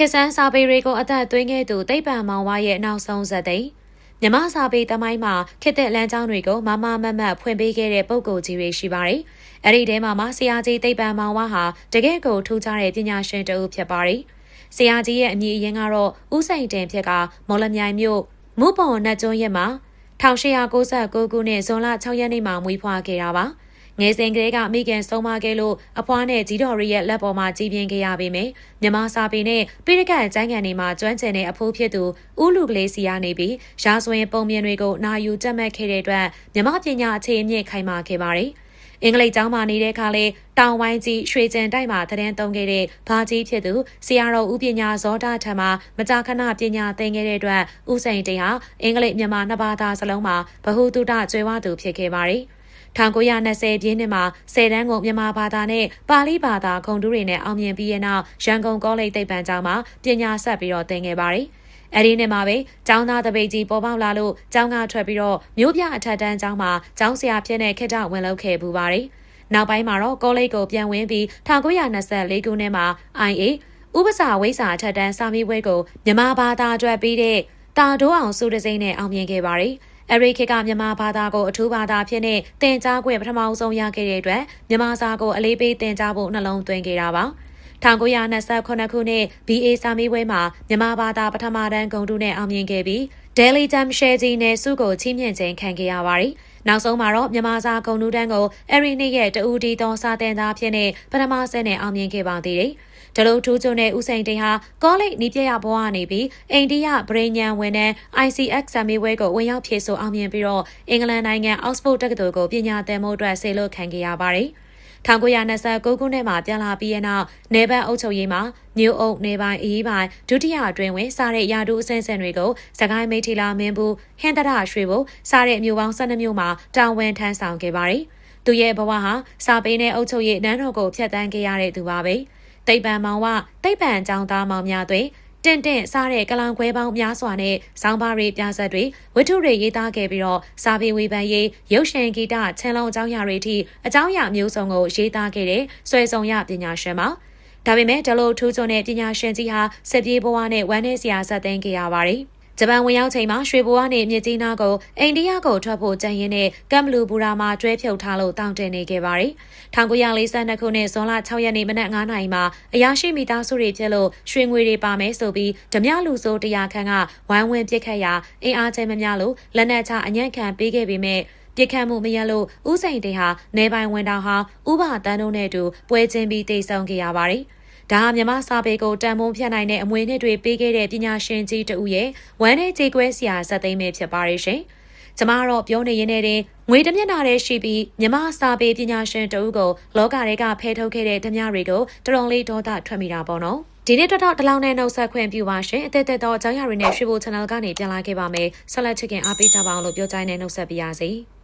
ခေတ်ဆန်းစာပေတွေကိုအသက်သွင်းခဲ့သူသိပ္ပံမောင်ဝါရဲ့နောက်ဆုံးဇာတ်သိမ်းမြမစာပေတမိုင်းမှာခေတ်သက်လမ်းကြောင်းတွေကိုမမမတ်မတ်ဖွင့်ပေးခဲ့တဲ့ပုံကိုယ်ကြီးတွေရှိပါတယ်။အဲ့ဒီထဲမှာမှဆရာကြီးသိပ္ပံမောင်ဝါဟာတကယ့်ကိုထူးခြားတဲ့ပညာရှင်တစ်ဦးဖြစ်ပါတယ်။ဆရာကြီးရဲ့အမည်အရင်းကတော့ဦးစိန်တင်ဖြစ်ကမော်လမြိုင်မြို့မုပုံနတ်ကျွန်းရက်မှာ1896ခုနှစ်ဇွန်လ6ရက်နေ့မှာမွေးဖွားခဲ့တာပါ။ ငယ်စဉ်ကလေးကမိခင်ဆုံးမခဲ့လို့အဖွားနဲ့ကြီးတော်ရီရဲ့လက်ပေါ်မှာကြီးပြင်းခဲ့ရပေမယ့်မြမစာပေနဲ့ပိရကတ်ကျန်းကန်တွေမှာကျွမ်းကျင်တဲ့အဖိုးဖြစ်သူဦးလူကလေးစီကနေပြီးရာဇဝင်ပုံမြင်တွေကိုနာယူကြက်မှတ်ခဲ့တဲ့အတွက်မြမပညာအခြေအမြင့်ခိုင်မာခဲ့ပါတယ်။အင်္ဂလိပ်ကျောင်းမှာနေတဲ့အခါလေတောင်ဝိုင်းကြီးရွှေကျင်တိုက်မှာတရင်သုံးခဲ့တဲ့ဘာကြီးဖြစ်သူဆရာတော်ဦးပညာဇောတာထံမှာမကြာခဏပညာသင်ခဲ့တဲ့အတွက်ဦးစိန်တင်ဟာအင်္ဂလိပ်မြန်မာနှစ်ဘာသာစလုံးမှာဗဟုသုတကျွဲဝသူဖြစ်ခဲ့ပါတယ်။ 1920ပြည့်နှစ်မှာဆယ်တန်းကိုမြန်မာဘာသာနဲ့ပါဠိဘာသာဂုဏ်တူးတွေနဲ့အောင်မြင်ပြီးတဲ့နောက်ရန်ကုန်ကောလိပ်သိပ္ပံကျောင်းမှာပညာဆက်ပြီးတော့သင်ခဲ့ပါတယ်။အဲဒီနှစ်မှာပဲကျောင်းသားတပိတ်ကြီးပေါ်ပေါက်လာလို့ကျောင်းကထွက်ပြီးတော့မြို့ပြအထက်တန်းကျောင်းမှာကျောင်းဆရာဖြစ်တဲ့ခေတ္တဝင်လုပ်ခဲ့ပူပါတယ်။နောက်ပိုင်းမှာတော့ကောလိပ်ကိုပြန်ဝင်ပြီး1924ခုနှစ်မှာ IA ဥပစာဝိစာအထက်တန်းစာမေးပွဲကိုမြန်မာဘာသာအတွက်ပြီးတဲ့တာဒိုးအောင်စုတစိမ့်နဲ့အောင်မြင်ခဲ့ပါတယ်။ အရိခေကမြန်မာဘာသာကိုအထူးဘာသာဖြစ်နဲ့သင်ကြားခွင့်ပထမဆုံးရခဲ့တဲ့အတွက်မြန်မာစာကိုအလေးပေးသင်ကြားဖို့နှလုံးသွင်းခဲ့တာပါ1929ခုနှစ် BA စာမေးပွဲမှာမြန်မာဘာသာပထမတန်းဂုဏ်တုနဲ့အောင်မြင်ခဲ့ပြီး Daily Jam Share ကြီးနဲ့စုကိုချီးမြှင့်ခြင်းခံခဲ့ရပါတယ်။နောက်ဆုံးမှာတော့မြန်မာစာဂုဏ်တုတန်းကိုအရီနေ့ရဲ့တူဒီသောစာတင်သားဖြစ်နဲ့ပထမဆင့်နဲ့အောင်မြင်ခဲ့ပါသေးတယ်။ ဒလုထူးကျွန်းနဲ့ဦးစိန်တိန်ဟာကောလိပ်နီးပြရဘဝနေပြီးအိန္ဒိယဗြိညံဝင်တဲ့ ICX ဆံမေးပွဲကိုဝင်ရောက်ဖြည့်ဆို့အောင်မြင်ပြီးတော့အင်္ဂလန်နိုင်ငံ Oxford တက္ကသိုလ်ကိုပညာသင်မှုအတွက်ဆေလွတ်ခံခဲ့ရပါတယ်။1929ခုနှစ်မှာပြန်လာပြီးတဲ့နောက်နေဘတ်အုပ်ချုပ်ရေးမှာမြို့အုပ်နေပိုင်းအေးပိုင်းဒုတိယအတွင်းဝင်စားတဲ့ရာထူးအဆင့်ဆင့်တွေကိုစကိုင်းမိထီလာမင်းဘူးဟင်္ဒရရွှေဘုစားတဲ့မြို့ပေါင်း12မြို့မှာတာဝန်ထမ်းဆောင်ခဲ့ပါတယ်။သူရဲ့ဘဝဟာစာပေနဲ့အုပ်ချုပ်ရေးနန်းတော်ကိုဖျက်ဆီးခဲ့ရတဲ့သူပါပဲ။ သိပ္ပံမောင်ဝသိပ္ပံကျောင်းသားမောင်များတွင်တင့်တင့်စားတဲ့ကလောင်ခွဲပေါင်းများစွာနဲ့စောင်းပါတွေပြဆက်တွေဝတ္ထုတွေရေးသားခဲ့ပြီးတော့စာပေဝေဖန်ရေးရုပ်ရှင်ဂီတချန်လုံးအကြောင်းအရာတွေအထိအကြောင်းအရာမျိုးစုံကိုရေးသားခဲ့တဲ့ဆွေဆောင်ရပညာရှင်ပါဒါပေမဲ့ဒလိုထူးချွန်တဲ့ပညာရှင်ကြီးဟာစစ်ပြေးဘဝနဲ့ဝမ်းနည်းစရာဇာတ်သိမ်းခဲ့ရပါတယ်။ ဂျပန်ဝင်ရောက်ချိန်မှာရွှေဘဝနဲ့မြစ်ကြီးနားကိုအိန္ဒိယကိုထွက်ဖို့ကြံရင်းနဲ့ကမ်ဘလူဘူရာမှာတွဲဖြုတ်ထားလို့တောင်းတင်နေခဲ့ပါတယ်။1942ခုနှစ်ဇွန်လ6ရက်နေ့မနက်9:00နာရီမှာအရာရှိမိသားစုတွေဖြစ်လို့ရွှေငွေတွေပါမယ်ဆိုပြီးဓမြလူစိုးတရားခန့်ကဝိုင်းဝန်းပစ်ခတ်ရာအင်အားချင်းမများလို့လက်နက်ချအညံ့ခံပေးခဲ့ပေမဲ့ပြစ်ခတ်မှုမရလို့ဥစိန်တေဟာနေပိုင်ဝန်တောင်ဟာဥပတန်းတို့နဲ့အတူပွဲချင်းပြီးတိတ်ဆုံခဲ့ရပါတယ်။ ဒါဟာမြမစာပေကိုတန်ဖိုးဖြတ်နိုင်တဲ့အမွေနှစ်တွေပေးခဲ့တဲ့ပညာရှင်ကြီးတဦးရဲ့ဝမ်းနဲ့ကြေကွဲစရာဇာတ်သိမ်းပဲဖြစ်ပါရဲ့ရှင်။ကျမတော့ပြောနေရင်းနဲ့တင်ငွေတမျက်နှာတည်းရှိပြီးမြမစာပေပညာရှင်တဦးကိုလောကတွေကဖဲထုတ်ခဲ့တဲ့ဓမြတွေကိုတရုံလေးဒေါသထွက်မိတာပေါ့နော်။ဒီနေ့တော့တလောင်းနဲ့နှုတ်ဆက်ခွင့်ပြုပါရှင်အသက်သက်သောအကြောင်းအရာတွေနဲ့ရွှေဘို channel ကနေပြန်လာခဲ့ပါမယ်ဆက်လက်ချစ်ခင်အားပေးကြပါအောင်လို့ပြောကြတဲ့နှုတ်ဆက်ပြရစီ။